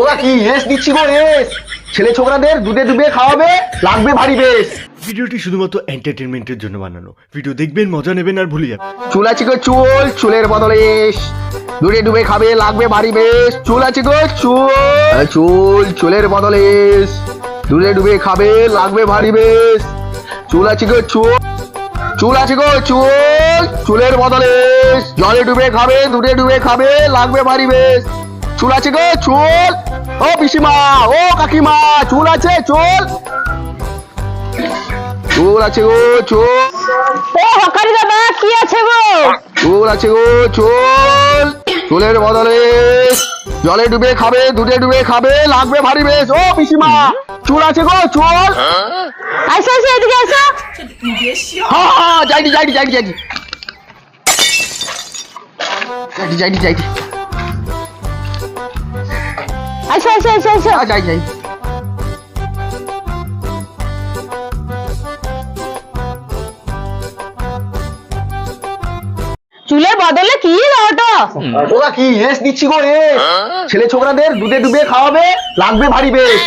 ওরা কি এস দিচ্ছি গো এস ছেলে ছোকরাদের দুধে ডুবে খাওয়াবে লাগবে ভারী বেশ। ভিডিওটি শুধুমাত্র এন্টারটেনমেন্টের জন্য বানানো। ভিডিও দেখবেন মজা নেবেন আর ভুলে যাবেন। চুল আছে গো চুল চুলের বদলে এস দুধে ডুবে খাবে লাগবে ভারী বেশ। চুল আছে গো চুল চুল চুলের বদলে এস দুধে ডুবে খাবে লাগবে ভারী বেশ। চুল আছে গো চুল চুল আছে গো চুল চুলের বদলে জলে ডুবে খাবে দুধে ডুবে খাবে লাগবে ভারী বেশ। চুল আছে গো চুল। ও পিসিমা ও কাকিমা চুল আছে চুল। চুল আছে গো চুল। ও হকারি দাদা কি আছে গো? চুল আছে গো চুল। চুলের বদলে জলে ডুবে খাবে দুধে ডুবে খাবে লাগবে ভারী বেশ। ও পিসিমা চুল আছে গো চুল। আসো আসো এদিকে আসো। হ্যাঁ হ্যাঁ যাইনি যাইনি যাইনি যাইনি। যাইনি যাইনি যাইনি। আসো আসো আসো হ্যাঁ যাই যাই। চুলের বদলে কি ওটা? ওরা কি এস দিচ্ছি গো এস ছেলে ছোকরাদের দুধে ডুবে খাওয়াবে লাগবে ভারী বেশ।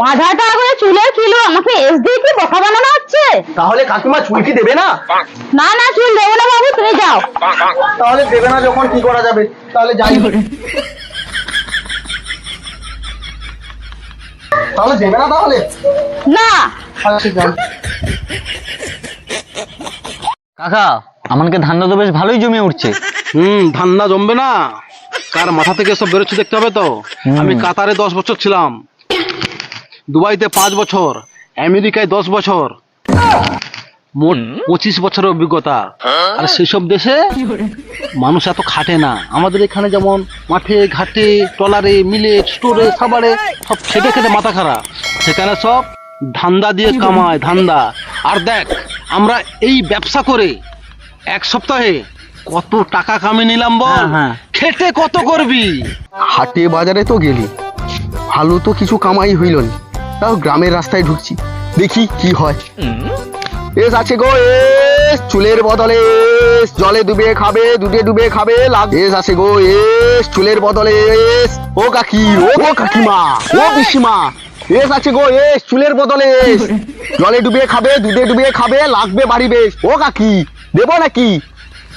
পাঁচ হাজার টাকা করে চুলের কিলো আমাকে এস দিয়ে কি বোকা বানানো হচ্ছে? তাহলে কাকিমা চুল কি দেবে না? না না চুল দেবো না বাবু তুমি যাও। তাহলে দেবে না যখন কি করা যাবে? তাহলে যাই। তাহলে দেবে না তাহলে? না। আচ্ছা কাকা আমাকে ধানটা তো বেশ ভালোই জমে উঠছে। হুম ধান্দা জমবে না। কার মাথা থেকে সব বেরোচ্ছে দেখতে হবে তো। আমি কাতারে দশ বছর ছিলাম। দুবাইতে পাঁচ বছর আমেরিকায় দশ বছর। মোট পঁচিশ বছরের অভিজ্ঞতা। আর সেসব দেশে মানুষ এত খাটে না। আমাদের এখানে যেমন মাঠে ঘাটে ট্রলারে মিলে স্টোরে সাবারে সব খেটে খেটে মাথা খারাপ। সেখানে সব ধান্দা দিয়ে কামায় ধান্দা। আর দেখ আমরা এই ব্যবসা করে এক সপ্তাহে কত টাকা কামিয়ে নিলাম বল? হ্যাঁ, হ্যাঁ। খেটে কত করবি? হাটে বাজারে তো গেলি। ভালো তো কিছু কামাই হইল না তাও গ্রামের রাস্তায় ঢুকছি। দেখি কি হয়। এস আছে গো এস। চুলের বদলে এস। জলে ডুবে খাবে দুধে ডুবে খাবে লাগ এস আছে গো এস। চুলের বদলে এস। ও কাকি ও গো কাকিমা ও পিসিমা। এস আছে গো এস। চুলের বদলে এস। জলে ডুবে খাবে দুধে ডুবে খাবে লাগবে বাড়ি বেশ। ও কাকি দেবো নাকি?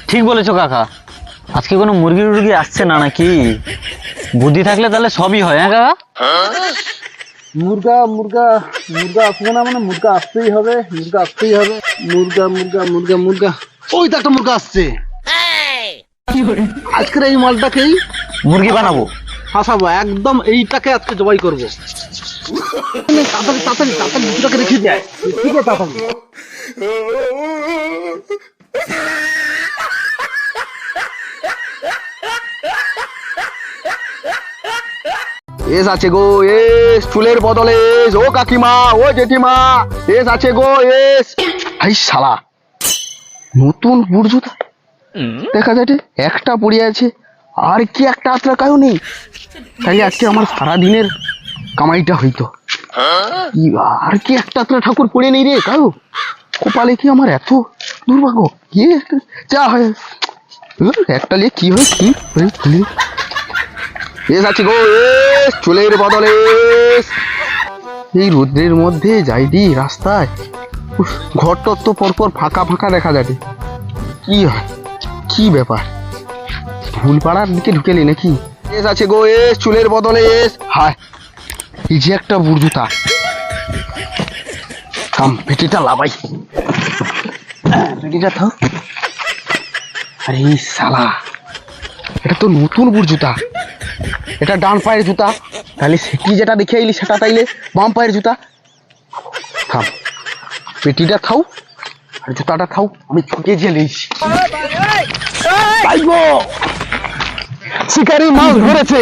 ঠিক বলেছ কাকা। আজকে কোনো মুরগি টুরগি আসছে না নাকি? বুদ্ধি থাকলে তাহলে সবই হয় হ্যাঁ কাকা? মুরগা মুরগা মুরগা আসবে না মানে মুরগা আসতেই হবে মুরগা আসতেই হবে। মুরগা মুরগা মুরগা মুরগা। ওই তো একটা মুরগা আসছে। আজকের এই মালটাকেই মুরগি বানাবো। হাসাবো একদম এইটাকে আজকে জবাই করব। তাড়াতাড়ি তাড়াতাড়ি তাড়াতাড়ি দুটাকে রেখে দেয় ঠিক আছে তাড়াতাড়ি। এস আছে গো এস চুলের বদলে এস। ও কাকিমা ও জেঠিমা এস আছে গো এস। আই শালা নতুন বুর্জুতা দেখা যায় একটা পড়ে আছে আর কি একটা আত্রা কায়ও নেই। তাই আজকে আমার সারা দিনের কামাইটা হইতো। আর কি একটা আত্রা ঠাকুর পড়ে নেই রে কায়ো? কপালে কি আমার এত দুর্ভাগ্য? কি? যা হয়। একটা হয় কি হয়, কি এস আছে গো এস। চুলের বদলে। এই রোদ্রের মধ্যে যাই দি রাস্তায়। ঘরটর তো পরপর ফাঁকা ফাঁকা দেখা যাবে কি হয়? কি ব্যাপার? ভুল পাড়ার দিকে ঢুকেলি নাকি? এস আছে গো, এস, চুলের বদলে, এস। হায়, এই যে একটা বুর্জুতা থাম, পেটিটা লাভাই। পেটিটা থাম। আরে সালা এটা তো নতুন বুর্জুতা এটা ডান পায়ের জুতা। তাহলে সেটি যেটা দেখে আইলি সেটা তাইলে বাম পায়ের জুতা। থাম। পেটিটা খাও আর জুতাটা খাও আমি ঠকে জেলেছি শিকারি মাছ ধরেছে।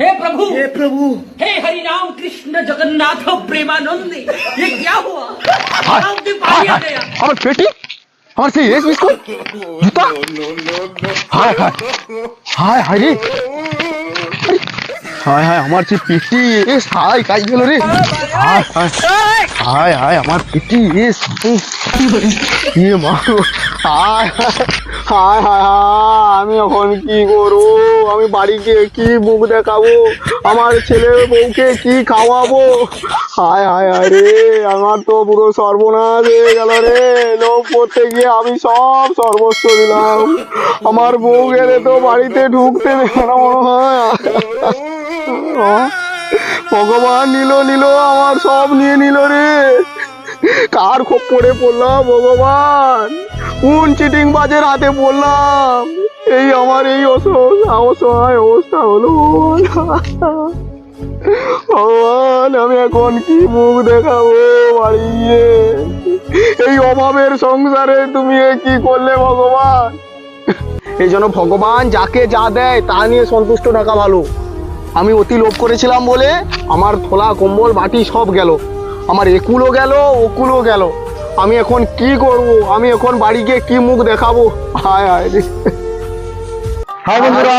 হে প্রভু। হে প্রভু। माधव प्रेमानंद ये क्या हुआ? हाँ। हाँ। और बेटी? और से ये इसको? जूता? हाय हाय। हाय हाय হায় হায় হায় হায় হায় হায় আমার যে পিটি এ হাই কাজ গেল রে। হায় হায় হায় হায় আমার পিটি এ কি মা হায় হায় হায় হায় আমি এখন কি করব? আমি বাড়ি গিয়ে কি মুখ দেখাবো? আমার ছেলে বউকে কি খাওয়াবো? হায় হায় হায় রে আমার তো পুরো সর্বনাশ হয়ে গেল রে। লোক করতে গিয়ে আমি সব সর্বস্ব দিলাম। আমার বউ গেলে তো বাড়িতে ঢুকতে দেবে না মনে হয়। ভগবান নিল নিল, আমার সব নিয়ে নিল রে। কার খোপ পড়ে পড়লাম, ভগবান। কোন চিটিং বাজের হাতে পড়লাম? এই আমার এই অসহ- অসহায় অবস্থা হলো। ভগবান, আমি এখন কি মুখ দেখাবো বাড়ি গিয়ে? এই অভাবের সংসারে তুমি কি করলে ভগবান? এই জন্য ভগবান যাকে যা দেয় তা নিয়ে সন্তুষ্ট থাকা ভালো। আমি অতি লোভ করেছিলাম বলে আমার থোলা কম্বল বাটি সব গেল। আমার একুলও গেল ওকুলও গেল। আমি এখন কি করব? আমি এখন বাড়ি গিয়ে কি মুখ দেখাবো? হায় হায়। হাই বন্ধুরা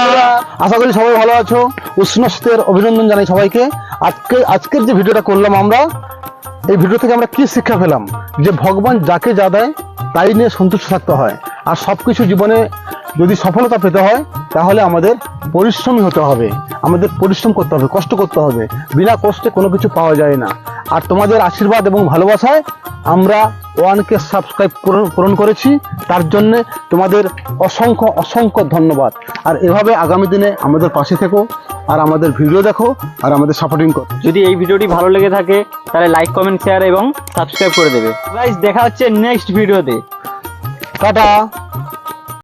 আশা করি সবাই ভালো আছো। উষ্ণ শীতের অভিনন্দন জানাই সবাইকে। আজকে আজকের যে ভিডিওটা করলাম আমরা এই ভিডিও থেকে আমরা কি শিক্ষা পেলাম? যে ভগবান যাকে যা দেয় তাই নিয়ে সন্তুষ্ট থাকতে হয়। আর সব কিছু জীবনে যদি সফলতা পেতে হয় তাহলে আমাদের পরিশ্রমী হতে হবে। আমাদের পরিশ্রম করতে হবে কষ্ট করতে হবে। বিনা কষ্টে কোনো কিছু পাওয়া যায় না। আর তোমাদের আশীর্বাদ এবং ভালোবাসায় আমরা ওয়ানকে সাবস্ক্রাইব পূরণ করেছি। তার জন্যে তোমাদের অসংখ্য অসংখ্য ধন্যবাদ। আর এভাবে আগামী দিনে আমাদের পাশে থেকো আর আমাদের ভিডিও দেখো আর আমাদের সাপোর্টিং করো। যদি এই ভিডিওটি ভালো লেগে থাকে তাহলে লাইক কমেন্ট শেয়ার এবং সাবস্ক্রাইব করে দেবে। দেখা হচ্ছে নেক্সট ভিডিওতে টাটা।